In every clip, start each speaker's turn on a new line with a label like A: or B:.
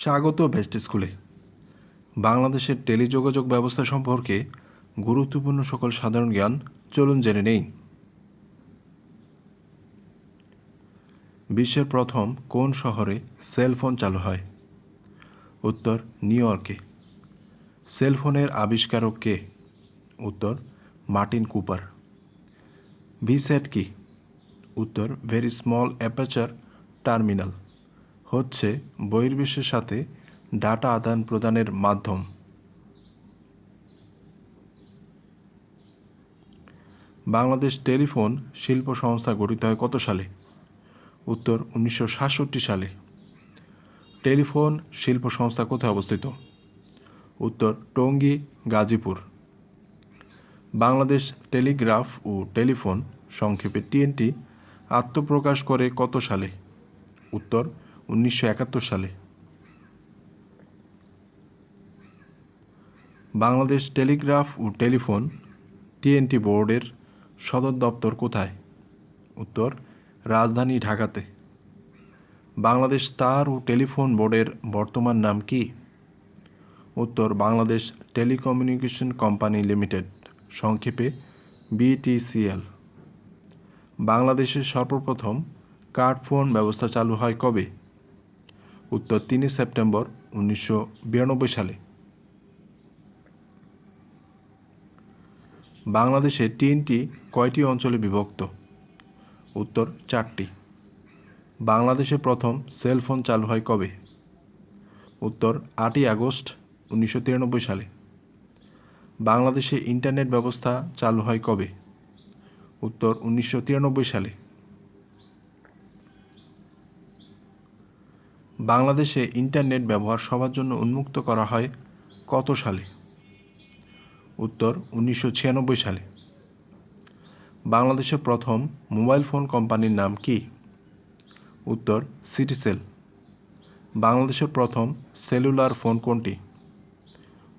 A: স্বাগত বেস্ট স্কুলে। বাংলাদেশের টেলিযোগাযোগ ব্যবস্থা সম্পর্কে গুরুত্বপূর্ণ সকল সাধারণ জ্ঞান চলুন জেনে নেই। বিশ্বের প্রথম কোন শহরে সেল ফোন চালু হয়? উত্তর, নিউ ইয়র্কে। সেল ফোনের আবিষ্কারক কে? উত্তর, মার্টিন কুপার। ভিস্যাট কি? উত্তর ভেরি স্মল অ্যাপাচার টার্মিনাল হচ্ছে বহির্বিশ্বের সাথে ডাটা আদান প্রদানের মাধ্যম। বাংলাদেশ টেলিফোন শিল্প সংস্থা গঠিত হয় কত সালে? উত্তর, উনিশশো সাতষট্টি সালে। টেলিফোন শিল্প সংস্থা কোথায় অবস্থিত? উত্তর, টঙ্গী, গাজীপুর। বাংলাদেশ টেলিগ্রাফ ও টেলিফোন সংক্ষেপে টিএনটি আত্মপ্রকাশ করে কত সালে? উত্তর উনিশশো একাত্তর সালে। বাংলাদেশ টেলিগ্রাফ ও টেলিফোন টিএনটি বোর্ডের সদর দপ্তর কোথায়? উত্তর, রাজধানী ঢাকাতে। বাংলাদেশ তার ও টেলিফোন বোর্ডের বর্তমান নাম কি? উত্তর, বাংলাদেশ টেলিকমিউনিকেশন কোম্পানি লিমিটেড, সংক্ষেপে বিটিসিএল বাংলাদেশের সর্বপ্রথম কার্ড ফোন ব্যবস্থা চালু হয় কবে? উত্তর তিনই সেপ্টেম্বর উনিশশো বিরানব্বই সালে। বাংলাদেশে টিএনটি কয়টি অঞ্চলে বিভক্ত? উত্তর চারটি। বাংলাদেশে প্রথম সেল ফোন চালু হয় কবে? উত্তর আটই আগস্ট উনিশশো তিরানব্বই সালে। বাংলাদেশে ইন্টারনেট ব্যবস্থা চালু হয় কবে? উত্তর উনিশশো তিরানব্বই সালে। বাংলাদেশে ইন্টারনেট ব্যবহার সবার জন্য উন্মুক্ত করা হয় কত সালে? উত্তর, উনিশশো ছিয়ানব্বই সালে। বাংলাদেশের প্রথম মোবাইল ফোন কোম্পানির নাম কি? উত্তর, সিটিসেল। বাংলাদেশের প্রথম সেলুলার ফোন কোনটি?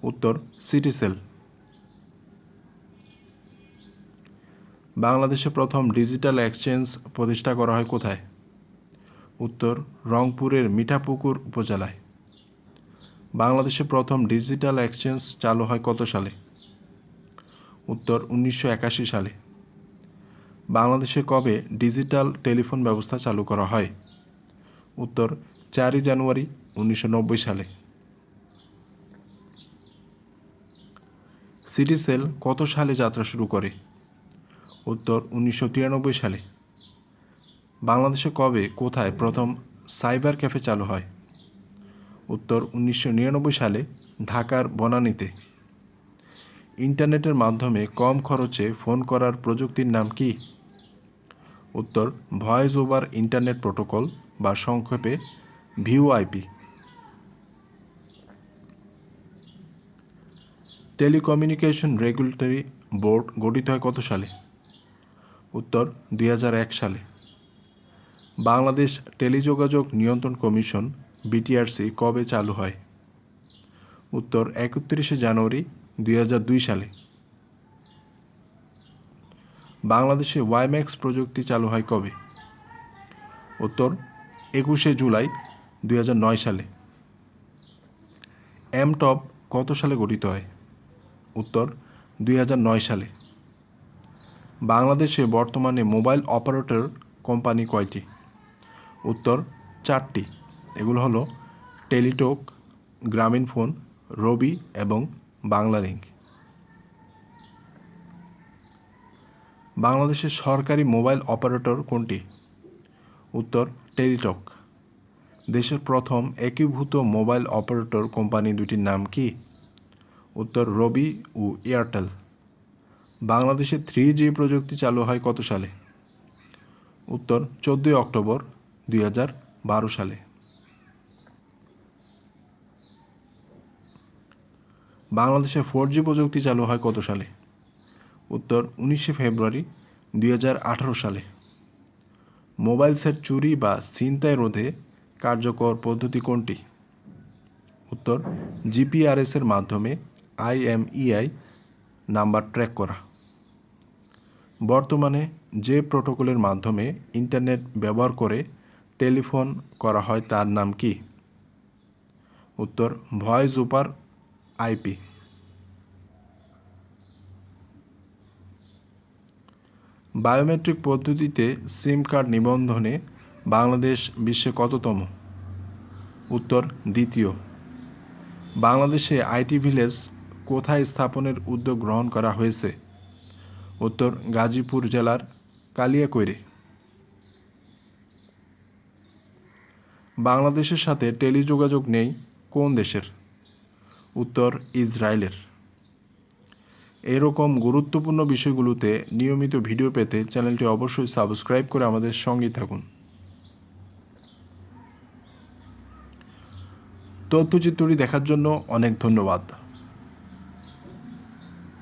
A: উত্তর, সিটিসেল। বাংলাদেশে প্রথম ডিজিটাল এক্সচেঞ্জ প্রতিষ্ঠা করা হয় কোথায়? উত্তর রংপুরের মিঠাপুকুর উপজেলায়। বাংলাদেশে প্রথম ডিজিটাল এক্সচেঞ্জ চালু হয় কত সালে? উত্তর উনিশশো একাশি সালে। বাংলাদেশে কবে ডিজিটাল টেলিফোন ব্যবস্থা চালু করা হয়? উত্তর চারই জানুয়ারি উনিশশো নব্বই সালে। সিটিসেল কত সালে যাত্রা শুরু করে? উত্তর উনিশশো তিরানব্বই সালে। বাংলাদেশে কবে, কোথায় প্রথম সাইবার ক্যাফে চালু হয়? উত্তর, উনিশশো নিরানব্বই সালে ঢাকার বনানীতে। ইন্টারনেটের মাধ্যমে কম খরচে ফোন করার প্রযুক্তির নাম কি? উত্তর, ভয়েস ওভার ইন্টারনেট প্রোটোকল বা সংক্ষেপে ভিওআইপি। টেলিকমিউনিকেশন রেগুলেটরি বোর্ড গঠিত হয় কত সালে? উত্তর, দুই হাজার এক সালে। বাংলাদেশ টেলিযোগাযোগ নিয়ন্ত্রণ কমিশন, বিটিআরসি, কবে চালু হয়? উত্তর, একত্রিশে জানুয়ারি দুই হাজার দুই সালে। বাংলাদেশে ওয়াইম্যাক্স প্রযুক্তি চালু হয় কবে? উত্তর, একুশে জুলাই দুই হাজার নয় সালে। এমটপ কত সালে গঠিত হয়? উত্তর, দুই হাজার নয় সালে। বাংলাদেশে বর্তমানে মোবাইল অপারেটর কোম্পানি কয়টি? উত্তর চারটি। এগুলো হলো টেলিটক, গ্রামীণ ফোন, রবি এবং বাংলালিংক বাংলাদেশের সরকারি মোবাইল অপারেটর কোনটি? উত্তর, টেলিটক। দেশের প্রথম একীভূত মোবাইল অপারেটর কোম্পানি দুটির নাম কি? উত্তর, রবি ও এয়ারটেল। বাংলাদেশে থ্রি জি প্রযুক্তি চালু হয় কত সালে? উত্তর, চোদ্দোই অক্টোবর দুই সালে। বাংলাদেশে ফোর জি প্রযুক্তি চালু হয় কত সালে? উত্তর, উনিশে ফেব্রুয়ারি দুই হাজার আঠারো সালে। মোবাইল সেট চুরি বা ছিনতাই রোধে কার্যকর পদ্ধতি কোনটি? উত্তর জিপিআরএসের মাধ্যমে আইএমইআই নাম্বার ট্র্যাক করা। বর্তমানে যে প্রোটোকলের মাধ্যমে ইন্টারনেট ব্যবহার করে টেলিফোন করা হয়, তার নাম কি? উত্তর, ভয়েস ওভার আইপি বায়োমেট্রিক পদ্ধতিতে সিম কার্ড নিবন্ধনে বাংলাদেশ বিশ্বে কততম? উত্তর, দ্বিতীয়। বাংলাদেশে আইটি ভিলেজ কোথায় স্থাপনের উদ্যোগ গ্রহণ করা হয়েছে? উত্তর, গাজীপুর জেলার কালিয়াকৈরে। বাংলাদেশের সাথে টেলিযোগাযোগ নেই কোন দেশের? উত্তর, ইসরায়েলের। এরকম গুরুত্বপূর্ণ বিষয়গুলোতে নিয়মিত ভিডিও পেতে চ্যানেলটি অবশ্যই সাবস্ক্রাইব করে আমাদের সঙ্গে থাকুন। তথ্যচিত্রটি দেখার জন্য অনেক ধন্যবাদ।